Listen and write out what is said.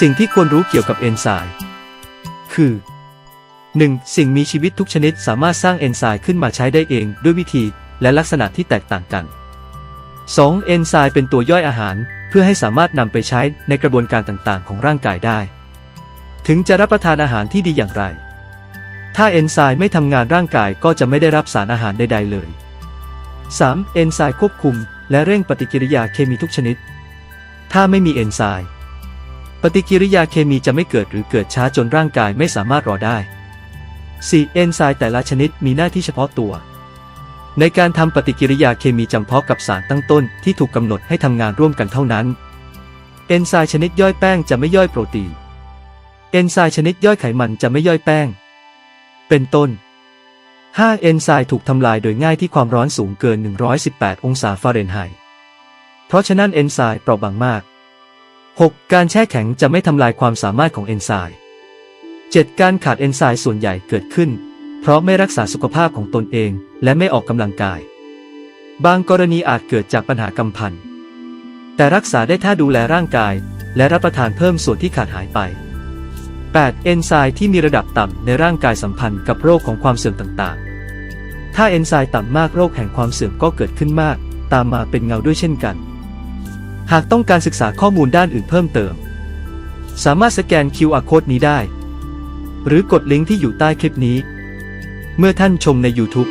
สิ่งที่ควรรู้เกี่ยวกับเอนไซม์คือ 1. สิ่งมีชีวิตทุกชนิดสามารถสร้างเอนไซม์ขึ้นมาใช้ได้เองด้วยวิธีและลักษณะที่แตกต่างกัน 2. เอนไซม์เป็นตัวย่อยอาหาร เพื่อให้สามารถนำไปใช้ในกระบวนการต่างๆ ของร่างกายได้ ถึงจะรับประทานอาหารที่ดีอย่างไร ถ้าเอนไซม์ไม่ทำงานร่างกายก็จะไม่ได้รับสารอาหารใดๆเลย 3. เอนไซม์ควบคุม และเร่งปฏิกิริยาเคมีทุกชนิด ถ้าไม่มีเอนไซม์ ปฏิกิริยาเคมีจะไม่เกิดหรือเกิดช้าจนร่างกายไม่สามารถรอได้ 4. เอนไซม์แต่ละชนิดมีหน้าที่เฉพาะตัว ในการทำปฏิกิริยาเคมีจำเพาะกับสารตั้งต้นที่ถูกกำหนดให้ทำงานร่วมกันเท่านั้น เอนไซม์ชนิดย่อยแป้งจะไม่ย่อยโปรตีน เอนไซม์ชนิดย่อยไขมันจะไม่ย่อยแป้ง เป็นต้น 5. เอนไซม์ถูกทำลายโดยง่ายที่ความร้อนสูงเกิน 118 องศาฟาเรนไฮต์ เพราะฉะนั้นเอนไซม์เปราะบางมาก 6. การแช่แข็งจะไม่ทำลายความสามารถของเอนไซม์ 7. การขาดเอนไซม์ส่วนใหญ่เกิดขึ้น เพราะไม่รักษาสุขภาพของตนเอง และไม่ออกกำลังกาย บางกรณีอาจเกิดจากปัญหากำพันแต่รักษาได้ถ้าดูแลร่างกาย และรับประทานเพิ่มส่วนที่ขาดหายไป 8. เอนไซม์ที่มีระดับต่ำในร่างกายสัมพันธ์กับโรคของความเสื่อมต่างๆ ถ้าเอนไซม์ต่ำมากโรคแห่งความเสื่อมก็เกิดขึ้นมาก ตามมาเป็นเงาด้วยเช่นกัน หากต้องการศึกษาข้อมูลด้านอื่นเพิ่มเติม สามารถสแกน QR Code นี้ได้ หรือกดลิงก์ที่อยู่ใต้คลิปนี้ เมื่อท่านชมใน YouTube